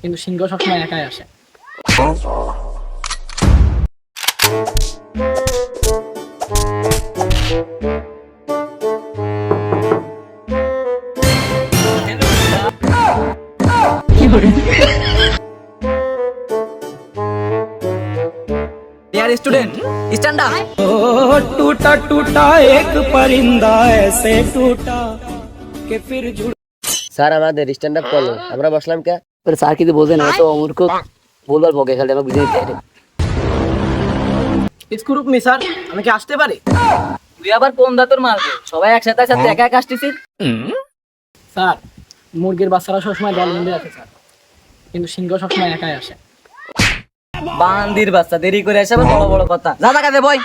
কিন্তু সিংহ সবসময় একাই আসে यार स्टूडेंट स्टैंड अप टूटा टूटा एक परिंदा ऐसे टूटा कि फिर जुड़ স্যার আমাদের স্ট্যান্ড আপ করল আমরা বসলাম কে? पर স্যার কিছু বোঝে না তো মূর্খ। বলবার বকে খেলে আমরা বুঝে নিতে স্কুরুপ মি স্যার আমি কি আসতে পারি? তুই আবার কোন দাঁতর মারবে সবাই একসাথে সাথে একা একা আসতেছিস? স্যার মুরগির বাচ্চারা সবসময় দল বেঁধে আছে স্যার। কিন্তু সিংহ সবসময় একাই আসে। বান্দির বাচ্চা দেরি করে আসে বড় বড় কথা। যা টাকা দে বই।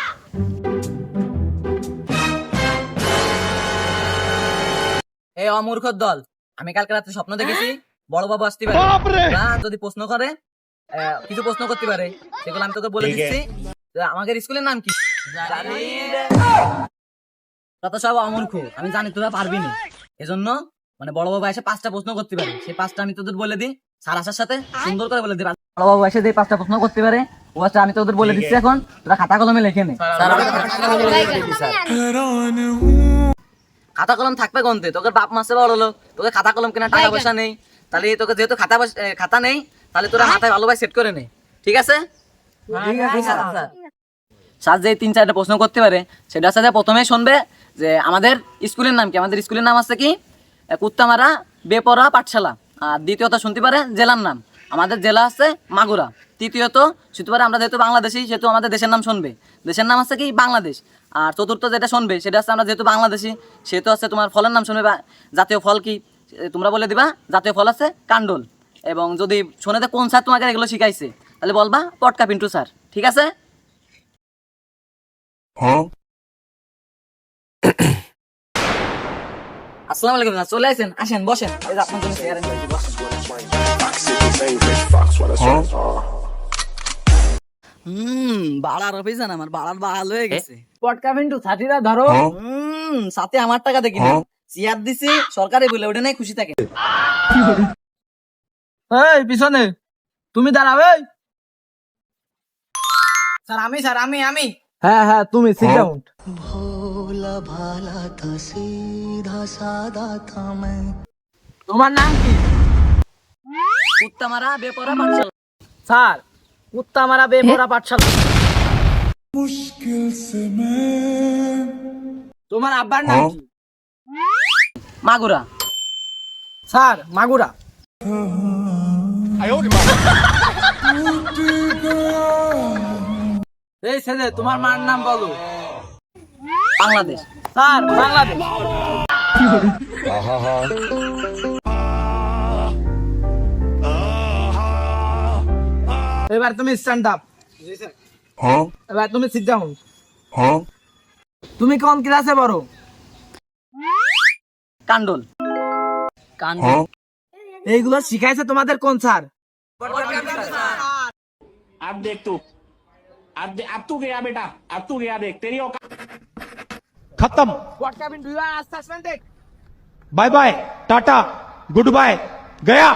এই অমূর্খর দল আমি কালকে রাতে স্বপ্ন দেখেছি। বড় বাবু আসতে পারে। না যদি প্রশ্ন করে কিছু প্রশ্ন করতে পারে সেগুলো আমি তোকে বলে দিচ্ছি। আমাদের স্কুলের নাম কি? তত সব অমূর্খ আমি জানি তোরা পারবি না। এজন্য মানে বড় বাবু এসে পাঁচটা প্রশ্ন করতে পারে। সেই পাঁচটা আমি তোদের বলে দিই। স্যার আসার সাথে সুন্দর করে বলে দিই। বড় বাবু এসে যে পাঁচটা প্রশ্ন করতে পারে ও পাঁচটা আমি তোদের বলে দিচ্ছি এখন। তোরা খাতা কলমে লেখে নে। স্যার, খাতা কলমে থাকবে গন্তে তোকে বাপ মাসে বড় লোক তোকে খাতা কলম কেনার টাকা পয়সা নেই। তাহলে তোকে যেহেতু খাতা খাতা নেই তাহলে তোরা মাথায় ভালোভাবে সেট করে নে। ঠিক আছে? Sir, sir. স্যার যে তিন চারটা প্রশ্ন করতে পারে সেটা সাথে প্রথমে শুনবে যে আমাদের স্কুলের নাম কি? আমাদের স্কুলের নাম আছে কি? কুত্তামারা বেপরা পাঠশালা। আর দ্বিতীয়ত শুনতে পারে জেলার নাম। আমাদের জেলা আছে মাগুরা। তৃতীয়ত শুনতে পারে আমরা যেহেতু বাংলাদেশি সেহেতু আমাদের দেশের নাম শুনবে। দেশের নাম আছে কি? বাংলাদেশ। আর চতুর্থ যেটা শুনবে সেটা আছে আমরা যেহেতু বাংলাদেশি সেহেতু আছে তোমার ফলের নাম শুনবে বা জাতীয় ফল কি? তোমরা বলে দিবা জাতীয় ফল আছে কান্ডল এবং যদি শুনে যে কোন স্যার তোমাকে এগুলো শিখাইছে তাহলে বলবা পটকা পিন্টু স্যার। ঠিক আছে? আসসালামু আলাইকুম চলে আসেন আসেন বসেন। আপনার জন্য বসেন। হুম বাড়ার অফিসার আমার বাড়ার বাড়াল হয়ে গেছে। পটকা পিন্টু ছাটিরা ধরো। হুম সাথে আমার টাকা দেখি না। চেয়ার দিছি সরকারে বলে ওটা নাই খুশি থাকে। এই পিছনে। তুমি দাঁড়াবে স্যার আমি স্যার আমি আমি। হ্যাঁ হ্যাঁ তুমি সিট ডাউন তোমার নাম কি? কুত্তা মারা বেপরা পাঠশালা। স্যার কুত্তা মারা বেপরা পাঠশালা। তোমার আব্বার নাম কি? মাগুরা। স্যার মাগুরা। এই ছেলে তোমার মার নাম বলো। বাংলাদেশ। স্যার বাংলাদেশ। এবার তুমি স্ট্যান্ড আপ এবার তুমি সিট ডাউন তুমি কোন ক্লাসে পড়ো কান্ডল কান্ডল এইগুলো শিখাইছে তোমাদের কোন স্যার अब देख तू अब दे- अब तू गया बेटा अब तू गया देख तेरी औकात खत्म পটকা বিন দুইবার আস্তে আসবেন দেখ bye bye tata good bye गया